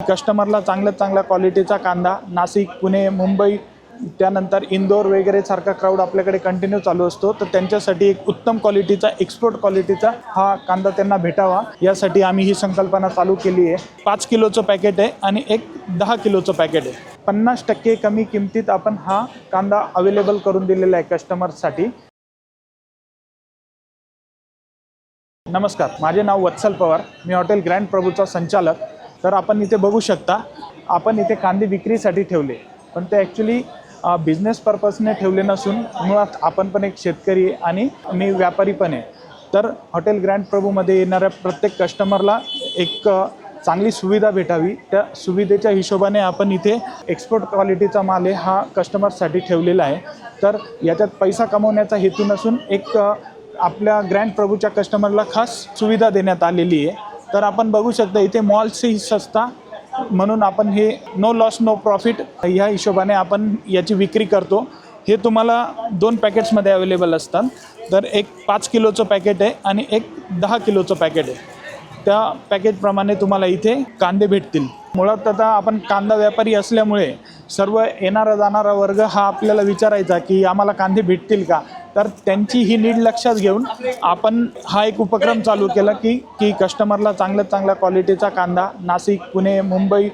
कस्टमरला चांगल्यात चांगल्या क्वालिटीचा कांदा नाशिक पुणे मुंबई त्यानंतर इंदोर वगैरे सारखा क्राऊड आपल्याकडे कंटिन्यू चालू असतो. तर त्यांच्यासाठी एक उत्तम क्वालिटीचा एक्सपोर्ट क्वालिटीचा हा कांदा त्यांना भेटावा. यासाठी आम्ही ही संकल्पना चालू केली आहे. पाच किलोचं पॅकेट आहे आणि एक दहा किलोचं पॅकेट आहे. पन्नास टक्के कमी किमतीत आपण हा कांदा अवेलेबल करून दिलेला आहे कस्टमरसाठी नमस्कार माझे नाव वत्सल पवार. मी हॉटेल ग्रँड प्रभूचा संचालक. तर आपण इथे बघू शकता आपण इथे कांदे विक्रीसाठी ठेवले. पण ते ॲक्च्युली बिझनेस पर्पजने ठेवले नसून मुळात आपण पण एक शेतकरी आहे आणि मी व्यापारी पण आहे. तर हॉटेल ग्रँड प्रभूमध्ये येणाऱ्या प्रत्येक कस्टमरला एक चांगली सुविधा भेटावी. त्या सुविधेच्या हिशोबाने आपण इथे एक्सपोर्ट क्वालिटीचा माल आहे हा कस्टमरसाठी ठेवलेला आहे. तर याच्यात पैसा कमवण्याचा हेतू नसून एक आपल्या ग्रँड प्रभूच्या कस्टमरला खास सुविधा देण्यात आलेली आहे. तर आपण बघू शकता इथे मॉल्सही सस्ता म्हणून आपण हे नो लॉस नो प्रॉफिट ह्या हिशोबाने आपण याची विक्री करतो. हे तुम्हाला दोन पॅकेट्समध्ये अवेलेबल असतात. तर एक पाच किलोचं पॅकेट आहे आणि एक दहा किलोचं पॅकेट आहे. त्या पॅकेजप्रमाणे तुम्हाला इथे कांदे भेटतील. मुळात आता आपण कांदा व्यापारी असल्यामुळे सर्व येणारा जाणारा वर्ग हा आपल्याला विचारायचा की आम्हाला कांदे भेटतील का? तर त्यांची ही नीड लक्षात घेऊन आपण हा एक उपक्रम चालू केला की की कस्टमरला चांगल्यात चांगल्या क्वालिटीचा कांदा नाशिक पुणे मुंबई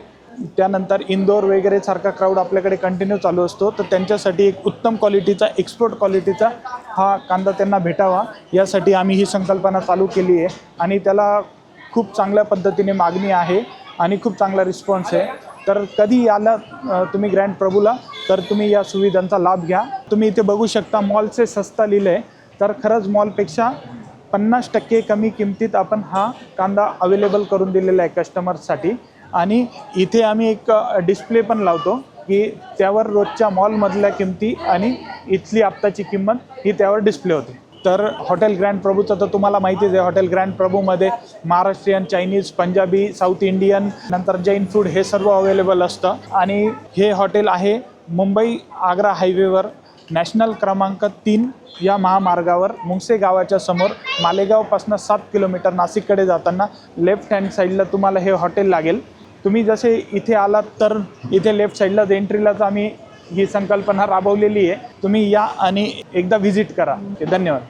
त्यानंतर इंदोर वगैरे सारखा क्राऊड आपल्याकडे कंटिन्यू चालू असतो. तर त्यांच्यासाठी एक उत्तम क्वालिटीचा एक्सपोर्ट क्वालिटीचा हा कांदा त्यांना भेटावा. यासाठी आम्ही ही संकल्पना चालू केली आहे. आणि त्याला खूप चांगल्या पद्धतीने मागणी आहे आणि खूप चांगला रिस्पॉन्स आहे. तर कधी याला तुम्ही ग्रँड प्रभूला? तर तुम्ही या सुविधांचा लाभ घ्या. तुम्ही इथे बघू शकता मॉलचे सस्ता लिहिलं आहे. तर खरंच मॉलपेक्षा पन्नास टक्के कमी किमतीत आपण हा कांदा अवेलेबल करून दिलेला आहे कस्टमरसाठी आणि इथे आम्ही एक डिस्प्ले पण लावतो की त्यावर रोजच्या मॉलमधल्या किमती आणि इथली आत्ताची किंमत ही त्यावर डिस्प्ले होते. तर हॉटेल ग्रँड प्रभूचं तर तुम्हाला माहितीच आहे hotel grand प्रभूमध्ये Maharashtrian Chinese Punjabi south Indian नंतर जैन फूड हे सर्व अवेलेबल असतं. आणि हे हॉटेल आहे मुंबई आग्रा हायवेवर नॅशनल क्रमांक तीन या महामार्गावर मुंगसे गावाच्या समोर मालेगावपासून सात किलोमीटर नाशिककडे जाताना लेफ्ट हँड साईडला तुम्हाला हे हॉटेल लागेल. तुम्ही जसे इथे आलात तर इथे लेफ्ट साईडलाच एंट्रीलाच आम्ही ही संकल्पना राबवलेली आहे. तुम्ही या आणि एकदा व्हिजिट करा. धन्यवाद.